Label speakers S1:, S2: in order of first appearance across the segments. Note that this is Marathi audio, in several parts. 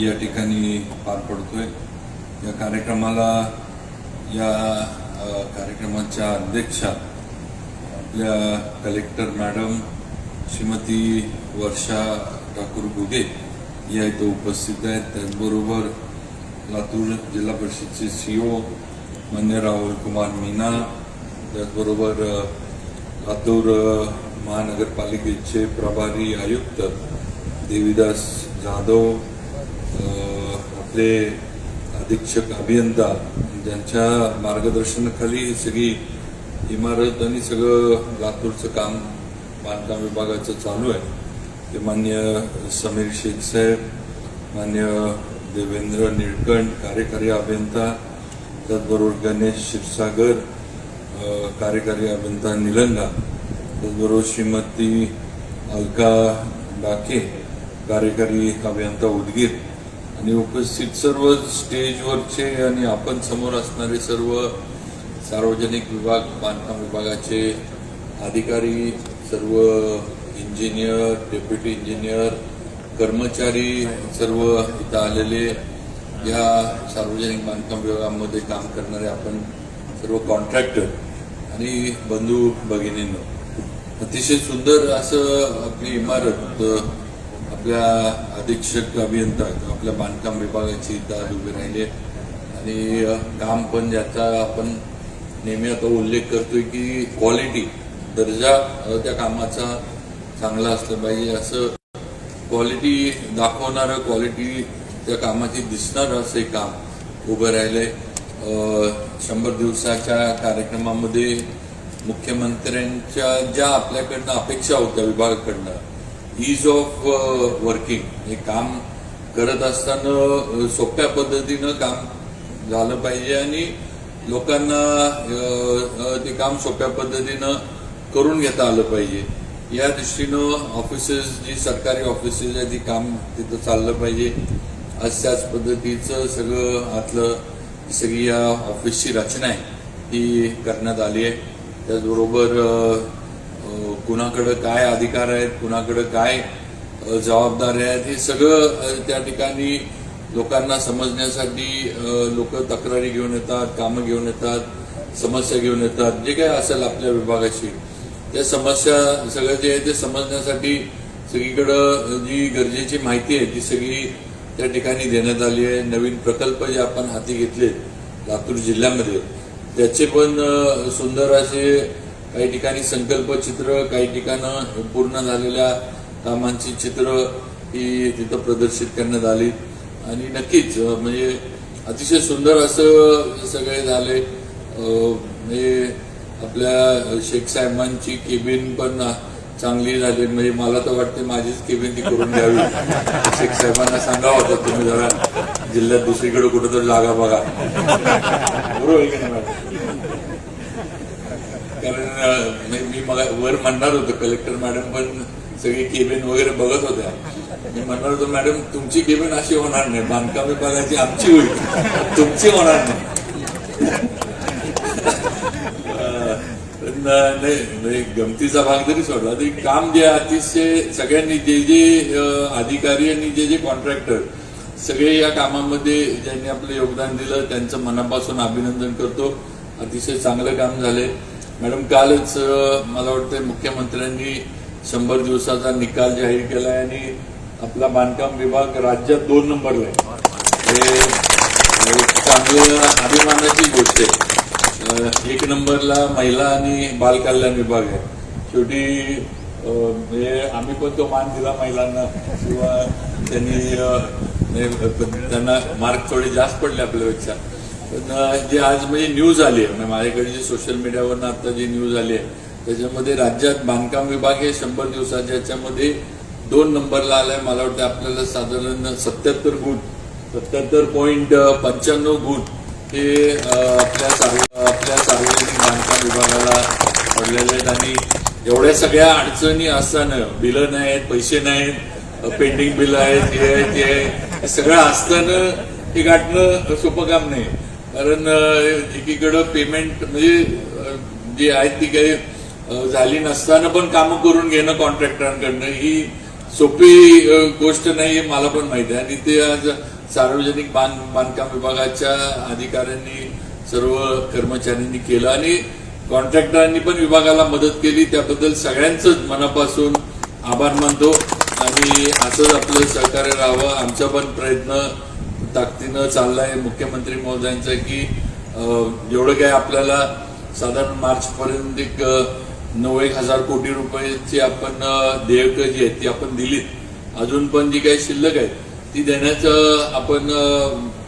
S1: या ठिकाणी पार पडतोय. या कार्यक्रमाला या कार्यक्रमाच्या अध्यक्षा आपल्या कलेक्टर मॅडम श्रीमती वर्षा ठाकूर गुगे या इथं उपस्थित आहेत. त्याचबरोबर लातूर जिल्हा परिषदचे सीओ मान्य राहुल कुमार मीना त्याचबरोबर लातूर महानगरपालिकेचे प्रभारी आयुक्त देवीदास जाधव आपले अधीक्षक अभियंता ज्यांच्या मार्गदर्शनाखाली ही सगळी इमारत आणि सगळं लातूरचं काम बांधकाम विभागाचं चालू आहे. ते मान्य समीर शेख साहेब मान्य देवेंद्र निळकंठ कार्यकारी अभियंता त्याचबरोबर गणेश क्षीरसागर कार्यकारी अभियंता निलंगा त्याचबरोबर श्रीमती अलका डाके कार्यकारी अभियंता उदगीर आणि उपस्थित सर्व स्टेजवरचे आणि आपण समोर असणारे सर्व सार्वजनिक विभाग बांधकाम विभागाचे अधिकारी सर्व इंजिनियर डेप्युटी इंजिनियर कर्मचारी सर्व इथं आलेले या सार्वजनिक बांधकाम विभागामध्ये काम करणारे आपण सर्व कॉन्ट्रॅक्टर आणि बंधू भगिनींनो. अतिशय सुंदर असं आपली इमारत आपल्या अधीक्षक अभियंता आपल्या बांधकाम विभागाची इथं उभी उभे राहिले आणि काम पण ज्याचा आपण नेहमी आता उल्लेख करतोय की क्वालिटी दर्जा त्या कामाचा चांगला असला पाहिजे. असं क्वालिटी दाखवणारं क्वालिटी त्या कामाची दिसणारं असं हे काम उभं राहिलंय. शंभर दिवसाच्या कार्यक्रमामध्ये मुख्यमंत्र्यांच्या ज्या आपल्याकडनं अपेक्षा होत्या विभागाकडनं ईज ऑफ वर्किंग हे काम करत असताना सोप्या पद्धतीनं काम झालं पाहिजे आणि लोकांना ते काम सोप्या पद्धतीनं करून घेता आलं पाहिजे. या दृष्टीनं ऑफिसेस जी सरकारी ऑफिसेस आहे ती काम तिथं चाललं पाहिजे. अशाच पद्धतीचं सगळं आतलं सगळी या ऑफिसची रचना आहे ती करण्यात आली आहे. त्याचबरोबर कुणाकडं काय अधिकार आहेत कुणाकडं काय अ, जबाबदाऱ्या आहेत. हे सगळं त्या ठिकाणी लोकांना समजण्यासाठी लोक तक्रारी घेऊन येतात कामं घेऊन येतात समस्या घेऊन येतात जे काय असेल आपल्या विभागाची. त्या समस्या सगळं जे आहे ते समजण्यासाठी सगळीकडं जी गरजेची माहिती आहे ती सगळी त्या ठिकाणी देण्यात आली आहे. नवीन प्रकल्प जे आपण हाती घेतलेत लातूर जिल्ह्यामध्ये त्याचे पण सुंदर असे काही ठिकाणी संकल्प चित्र काही ठिकाणं पूर्ण झालेल्या कामांची चित्र ही तिथं प्रदर्शित करण्यात आली. आणि नक्कीच म्हणजे अतिशय सुंदर असं सगळे झाले. म्हणजे आपल्या शेख साहेबांची केबिन पण चांगली झाली. म्हणजे मला तर वाटते माझीच केबिन ती करून द्यावी शेख साहेबांना सांगावं होतं तुम्ही जरा जिल्ह्यात दुसरीकडे कुठेतरी जागा बघा. बरोबर आहे की नाही मॅडम? कारण मी- मी मग वर म्हणणार होतो कलेक्टर मॅडम पण सगळी केबिन वगैरे बघत होत्या. मी म्हणणार होतो मॅडम तुमची केबिन अशी होणार नाही. बांधकाम विभागाची आमची होईल. तुमची होणार नाही. नाही गमतीचा भाग जरी सोडला. तरी काम जे अतिशय सगळ्यांनी जे जे अधिकारी आणि जे जे कॉन्ट्रॅक्टर सगळे या कामामध्ये ज्यांनी आपलं योगदान दिलं त्यांचं मनापासून अभिनंदन करतो. अतिशय चांगलं काम झाले मॅडम कालच मला वाटतं मुख्यमंत्र्यांनी शंभर दिवसाचा निकाल जाहीर केलाय आणि आपला बांधकाम विभाग राज्यात दोन नंबरला आहे. हे चांगलं अभिमानाची गोष्ट आहे. एक नंबरला महिला आणि बालकल्याण विभाग आहे. शेवटी हे म्हणजे आम्ही पण तो मान दिला महिलांना. किंवा त्यांनी त्यांना मार्क थोडे जास्त पडले आपल्यापेक्षा. पण जे आज म्हणजे न्यूज आली आहे. म्हणजे माझ्याकडे जी सोशल मीडियावरनं आता जी न्यूज आली आहे त्याच्यामध्ये राज्यात बांधकाम विभाग हे शंभर दिवसाच्या याच्यामध्ये दोन नंबरला आलाय. मला वाटतं आपल्याला साधारण सत्याहत्तर गुण सत्याहत्तर पॉईंट पंच्याण्णव गुण हे आपल्या सार्व आपल्या सार्वजनिक बांधकाम विभागाला पडलेले आहेत. आणि एवढ्या सगळ्या अडचणी असताना बिलं नाहीत पैसे नाहीत पेंडिंग बिल आहेत हे आहे ते आहे हे सगळं असताना हे गाठणं सोपं काम नाही. कारण एकीकडं पेमेंट म्हणजे जे आहेत ती काही झाली नसताना पण कामं करून घेणं कॉन्ट्रॅक्टरांकडनं. ही सोपी गोष्ट नाही हे मला पण माहिती आहे. आणि ते आज सार्वजनिक बांध बांधकाम विभागाच्या अधिकाऱ्यांनी सर्व कर्मचाऱ्यांनी केलं. आणि कॉन्ट्रॅक्टरांनी पण विभागाला मदत केली. त्याबद्दल सगळ्यांचंच मनापासून आभार मानतो. आणि असंच आपलं सहकार्य राहावं. आमचा पण प्रयत्न ताकदीनं चाललाय. मुख्यमंत्री महोदयांचा की जेवढं काय आपल्याला साधारण मार्चपर्यंत एक नऊ एक हजार कोटी रुपयाची आपण देयकं जी आहेत ती आपण दिलीत. अजून पण जी काही शिल्लक आहे ती देण्याचं आपण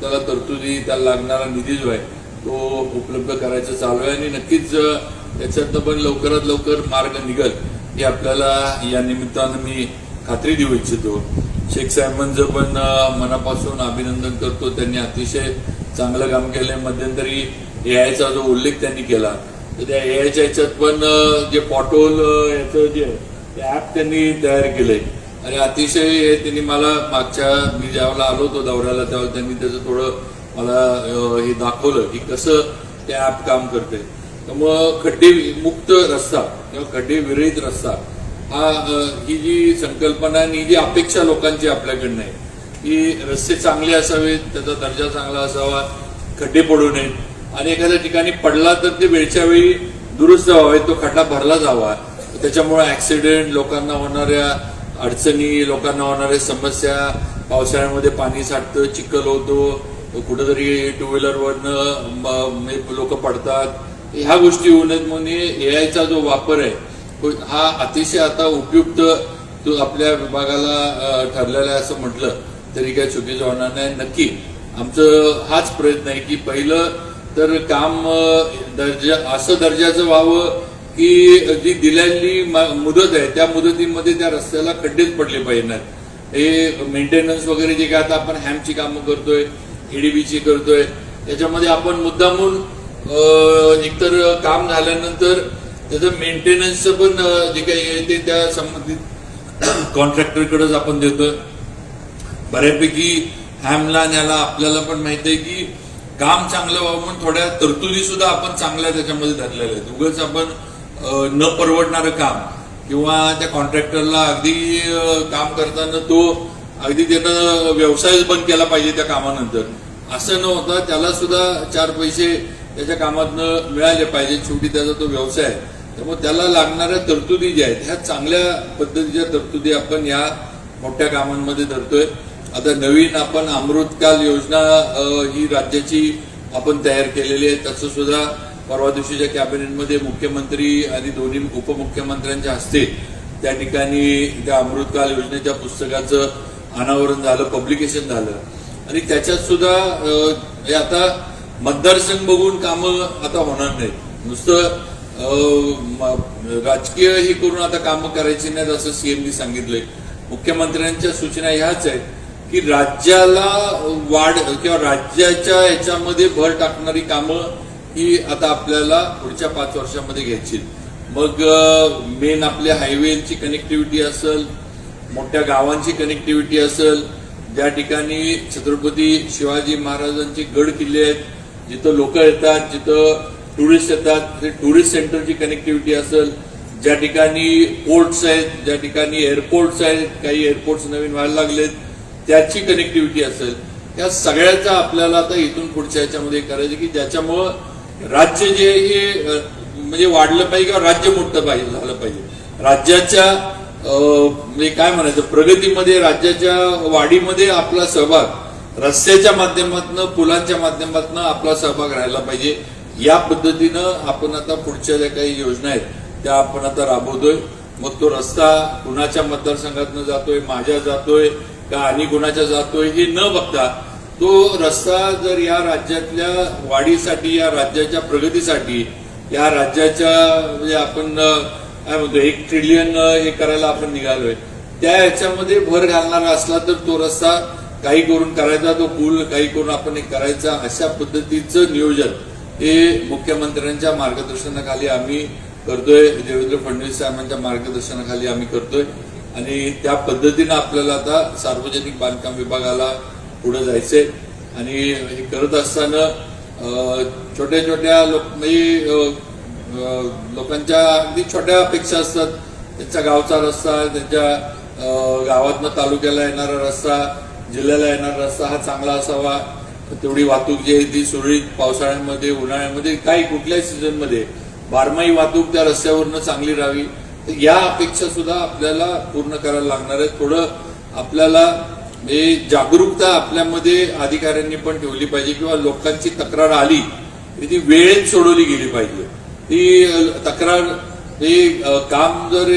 S1: त्याला तरतुदी त्याला लागणारा निधी जो आहे तो उपलब्ध करायचं चालू आहे आणि नक्कीच त्याच्यातनं पण लवकरात लवकर मार्ग निघल हे आपल्याला या निमित्तानं मी खात्री देऊ इच्छितो. शेख साहेबांचं पण मनापासून अभिनंदन करतो. त्यांनी अतिशय चांगलं काम केलंय. मध्यंतरी एआयचा जो उल्लेख त्यांनी केला तर त्या याच्यात पण जे पॉटोल याचं जे ऍप त्यांनी तयार केलंय. आणि अतिशय हे त्यांनी मला मागच्या मी ज्यावेळेला आलो होतो दौऱ्याला त्यावेळेला त्यांनी त्याचं थोडं मला हे दाखवलं की कसं ते ऍप काम करते त्यामुळं खड्डे मुक्त रस्ता किंवा खड्डे विरहित रस्ता हा ही जी संकल्पना आणि ही जी अपेक्षा लोकांची आपल्याकडनं आहे की रस्ते चांगले असावेत त्याचा दर्जा चांगला असावा खड्डे पडू नयेत. आणि एखाद्या ठिकाणी पडला तर ते वेळच्या वेळी दुरुस्त व्हावे तो खड्डा भरला जावा. त्याच्यामुळे ऍक्सिडेंट लोकांना होणाऱ्या अडचणी लोकांना होणाऱ्या समस्या पावसाळ्यामध्ये पाणी साठतं चिखल होतो कुठेतरी टू व्हीलरवरनं लोक पडतात. ह्या गोष्टी होऊ नयेत म्हणून एआयचा जो वापर आहे हा अतिशय आता उपयुक्त तो आपल्या विभागाला ठरलेला आहे असं म्हटलं तरी काही चुकीचं होणार नाही. नक्की आमचं हाच प्रयत्न आहे की पहिलं तर काम दर्जा असं दर्जाचं व्हावं की जी दिलेली मुदत आहे त्या मुदतीमध्ये त्या रस्त्याला खड्डेच पडले पाहिजे हे मेंटेनन्स वगैरे जे काय आता आपण हॅमची कामं करतोय ईडीबीची करतोय त्याच्यामध्ये आपण मुद्दामून एकतर काम झाल्यानंतर त्याचं मेंटेनन्सचं पण जे काही आहे ते त्या संबंधित कॉन्ट्रॅक्टरकडेच आपण देतोय. बऱ्यापैकी हॅमला आणि याला आपल्याला पण माहिती आहे की काम चांगलं व्हावं म्हणून थोड्या तरतुदी सुद्धा आपण चांगल्या त्याच्यामध्ये धरलेल्या आहेत. उगाच आपण न परवडणारं काम किंवा त्या कॉन्ट्रॅक्टरला अगदी काम करताना तो अगदी त्यानं व्यवसायच बंद केला पाहिजे त्या कामानंतर. असं न होता त्याला सुद्धा चार पैसे त्याच्या कामातनं मिळाले पाहिजे. शेवटी त्याचा तो व्यवसाय आहे. त्यामुळे त्याला लागणाऱ्या तरतुदी ज्या आहेत ह्या चांगल्या पद्धतीच्या तरतुदी आपण या मोठ्या कामांमध्ये धरतोय. आता नवीन आपण अमृतकाल योजना ही राज्याची आपण तयार केलेली आहे. त्याचं सुद्धा परवा दिवशीच्या कॅबिनेटमध्ये मुख्यमंत्री आणि दोन्ही उपमुख्यमंत्र्यांच्या हस्ते त्या ठिकाणी त्या अमृतकाल योजनेच्या पुस्तकाचं अनावरण झालं पब्लिकेशन झालं. आणि त्याच्यात सुद्धा हे आता मतदारसंघ बघून कामं आता होणार नाहीत. नुसतं राजकीय ही करून आता कामं करायची नाहीत असं सीएमनी सांगितलंय. मुख्यमंत्र्यांच्या सूचना ह्याच आहेत. की राज्याला वाढ किंवा राज्याच्या याच्यामध्ये भर टाकणारी कामं ही आता आपल्याला पुढच्या पाच वर्षामध्ये घ्यायची मग मेन आपल्या हायवेची कनेक्टिव्हिटी असेल मोठ्या गावांची कनेक्टिव्हिटी असेल ज्या ठिकाणी छत्रपती शिवाजी महाराजांचे गड किल्ले आहेत जिथं लोक येतात जिथं टुरिस्ट येतात ते टुरिस्ट सेंटरची कनेक्टिव्हिटी असेल ज्या ठिकाणी पोर्ट्स आहेत ज्या ठिकाणी एअरपोर्ट्स आहेत काही एअरपोर्ट्स नवीन व्हायला लागलेत त्याची कनेक्टिव्हिटी असेल. या सगळ्याचा आपल्याला आता इथून पुढच्या याच्यामध्ये करायचं की ज्याच्यामुळं राज्य जे हे म्हणजे वाढलं पाहिजे किंवा राज्य मोठं पाहिजे झालं पाहिजे. राज्याच्या म्हणजे काय म्हणायचं प्रगतीमध्ये राज्याच्या वाढीमध्ये आपला सहभाग रस्त्याच्या माध्यमातून पुलांच्या माध्यमातून आपला सहभाग राहायला पाहिजे. या पद्धतीनं आपण आता पुढच्या ज्या काही योजना आहेत त्या आपण आता राबवतोय. मग तो रस्ता कुणाच्या मतदारसंघातनं जातोय माझ्या जातोय का आणि कुणाच्या जातोय हे न बघता तो रस्ता जर या राज्यातल्या वाढीसाठी या राज्याच्या प्रगतीसाठी या राज्याच्या म्हणजे आपण काय म्हणतो एक ट्रिलियन हे करायला आपण निघालोय त्या ह्याच्यामध्ये भर घालणारा असला तर तो रस्ता काही करून करायचा तो पूल काही करून आपण एक करायचा अशा पद्धतीचं नियोजन हे मुख्यमंत्र्यांच्या मार्गदर्शनाखाली आम्ही करतोय. देवेंद्र फडणवीस साहेबांच्या मार्गदर्शनाखाली आम्ही करतोय. आणि त्या पद्धतीनं आपल्याला आता सार्वजनिक बांधकाम विभागाला पुढे जायचंय. आणि हे करत असताना छोट्या छोट्या लोक म्हणजे लोकांच्या अगदी छोट्या अपेक्षा असतात. त्यांचा गावचा रस्ता त्यांच्या गावातनं तालुक्याला येणारा रस्ता जिल्ह्याला येणारा रस्ता हा चांगला असावा. तेवढी वाहतूक जी आहे ती सुरळीत पावसाळ्यामध्ये उन्हाळ्यामध्ये काही कुठल्याही सीझनमध्ये बारमाही वाहतूक त्या रस्त्यावरनं चांगली राहावी. या अपेक्षा सुद्धा आपल्याला पूर्ण करायला लागणार आहे थोडं आपल्याला हे जागरूकता आपल्यामध्ये अधिकाऱ्यांनी पण ठेवली पाहिजे किंवा लोकांची तक्रार आली की ती वेळेत सोडवली गेली पाहिजे. ती तक्रार ते काम जर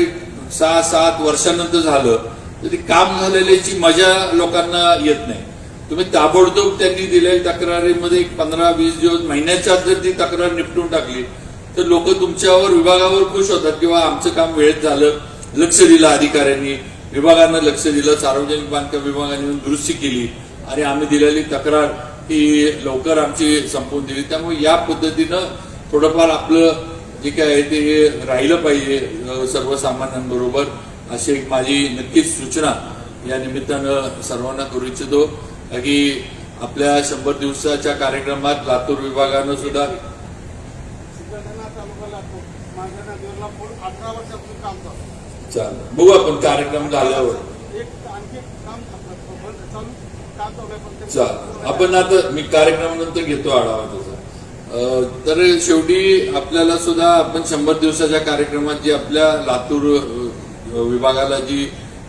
S1: सहा सात वर्षानंतर झालं तर ती काम झालेल्याची मजा लोकांना येत नाही. तुम्ही ताबडतोब त्यांनी दिलेल्या तक्रारीमध्ये एक पंधरा वीस दिवस महिन्याच्या आत जर ती तक्रार निपटून टाकली तर लोक तुमच्यावर विभागावर खुश होतात किंवा आमचं काम वेळेत झालं लक्ष दिलं अधिकाऱ्यांनी विभागानं लक्ष दिलं सार्वजनिक बांधकाम विभागाने दुरुस्ती केली. आणि आम्ही दिलेली तक्रार ही लवकर आमची संपवून दिली. त्यामुळे या पद्धतीनं थोडंफार आपलं जे काय आहे ते राहिलं पाहिजे सर्वसामान्यांबरोबर. अशी एक माझी नक्कीच सूचना या निमित्तानं सर्वांना करू इच्छितो. की आपल्या शंभर दिवसाच्या कार्यक्रमात लातूर विभागानं सुद्धा
S2: चालू आहे.
S1: बघू आपण कार्यक्रम झाल्यावर.
S2: चालू. आहे
S1: आपण आता मी कार्यक्रमानंतर घेतो आढावा त्याचा तर शेवटी आपल्याला सुद्धा आपण शंभर दिवसाच्या कार्यक्रमात जी आपल्या लातूर विभागाला जी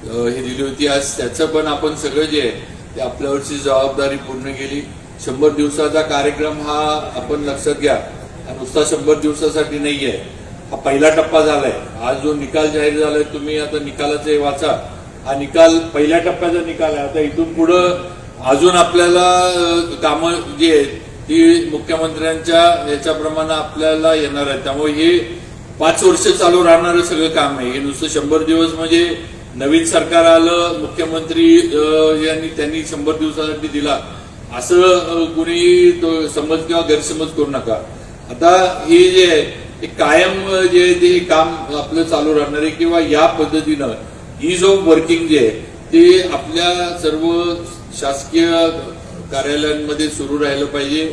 S1: हे दिली होती आज त्याचं पण आपण सगळं जे आहे ते आपल्यावरची जबाबदारी पूर्ण केली. शंभर दिवसाचा कार्यक्रम हा आपण लक्षात घ्या. नुसता शंभर दिवसासाठी नाहीये. हा पहिला टप्पा झालाय. आज जो निकाल जाहीर झालाय तुम्ही आता निकालाचे वाचा. हा निकाल पहिल्या टप्प्याचा निकाल आहे. आता इथून पुढं अजून आपल्याला कामं जी आहेत ती मुख्यमंत्र्यांच्या याच्याप्रमाणे आपल्याला येणार आहे त्यामुळे हे पाच वर्ष चालू राहणारं सगळं काम आहे. हे नुसतं शंभर दिवस म्हणजे नवीन सरकार आलं मुख्यमंत्री यांनी त्यांनी शंभर दिवसासाठी दिला. असं कुणी तो समज किंवा गैरसमज करू नका. आता हे जे आहे कायम जे आहे ते काम आपलं चालू राहणार आहे किंवा या पद्धतीनं इज ऑफ वर्किंग जे आहे ते आपल्या सर्व शासकीय कार्यालयांमध्ये सुरू राहिलं पाहिजे.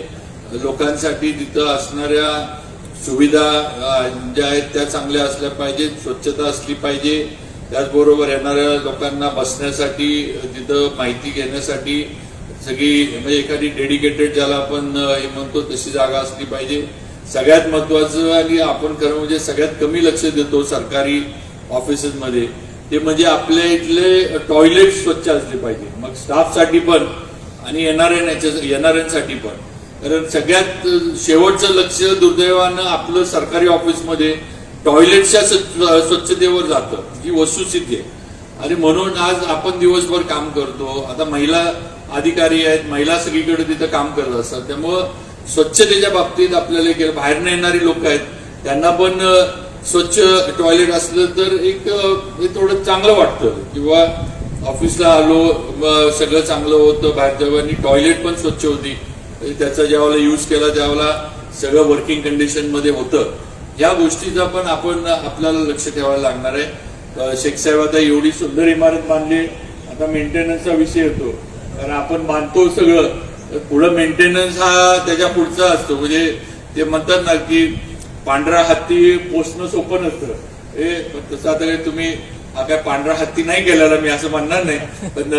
S1: लोकांसाठी तिथं असणाऱ्या सुविधा ज्या आहेत त्या चांगल्या असल्या पाहिजेत स्वच्छता असली पाहिजे. त्याचबरोबर येणाऱ्या लोकांना बसण्यासाठी तिथं माहिती घेण्यासाठी सगळी म्हणजे एखादी डेडिकेटेड ज्याला आपण हे म्हणतो तशी जागा असली पाहिजे. सगळ्यात महत्वाचं आणि आपण खरं म्हणजे सगळ्यात कमी लक्ष देतो सरकारी ऑफिसेसमध्ये ते म्हणजे आपल्या इथले टॉयलेट स्वच्छ असले पाहिजे. मग स्टाफसाठी पण आणि येणाऱ्या येणाऱ्यांसाठी पण. कारण सगळ्यात शेवटचं लक्ष दुर्दैवानं आपलं सरकारी ऑफिसमध्ये टॉयलेटच्या स्वच्छतेवर जातं. ही वस्तुस्थिती आहे. आणि म्हणून आज आपण दिवसभर काम करतो. आता महिला अधिकारी आहेत महिला सगळीकडे तिथं काम करत असतात. त्यामुळं स्वच्छतेच्या बाबतीत आपल्याला केलं बाहेरनं येणारी लोक आहेत. त्यांना पण स्वच्छ टॉयलेट असलं तर एक हे थोडं चांगलं वाटतं. किंवा ऑफिसला आलो सगळं चांगलं होतं बाहेरच्या आणि टॉयलेट पण स्वच्छ होती. म्हणजे त्याचा ज्यावेळेला यूज केला त्यावेळेला सगळं वर्किंग कंडिशनमध्ये होतं. या गोष्टीचा पण आपण आपल्याला लक्ष ठेवायला लागणार आहे. अ, शेख साहेब आता एवढी सुंदर इमारत बांधली. आता मेंटेनन्सचा विषय येतो. कारण आपण बांधतो सगळं. तर पुढं मेंटेनन्स हा त्याच्या पुढचा असतो. म्हणजे ते म्हणतात ना की पांढरा हत्ती पोचणं सोपं नसतं. हे तसं आता काही तुम्ही हा काय पांढरा हत्ती नाही गेलेला मी असं म्हणणार नाही. पण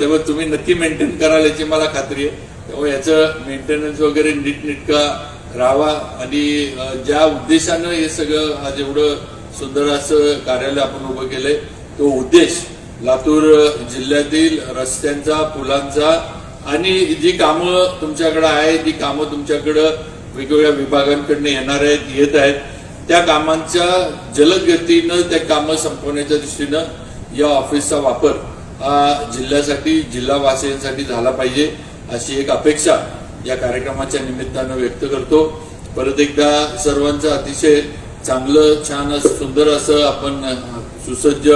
S1: तेव्हा तुम्ही नक्की मेंटेन कराल याची मला खात्री आहे. तेव्हा याचं मेंटेनन्स वगैरे नीटनेटका राहावा. आणि ज्या उद्देशानं हे सगळं हा जेवढं सुंदर असं कार्यालय आपण उभं केलंय तो उद्देश लातूर जिल्ह्यातील रस्त्यांचा पुलांचा आणि जी कामं तुमच्याकडे आहेत ती कामं तुमच्याकडं वेगवेगळ्या विभागांकडनं येणार आहेत येत आहेत त्या कामांच्या जलद गतीनं त्या कामं संपवण्याच्या दृष्टीनं या ऑफिसचा वापर हा जिल्ह्यासाठी जिल्हावासियांसाठी झाला पाहिजे अशी एक अपेक्षा या कार्यक्रमाच्या निमित्तानं व्यक्त करतो. परत एकदा सर्वांचं अतिशय चांगलं छान असं सुंदर असं आपण सुसज्ज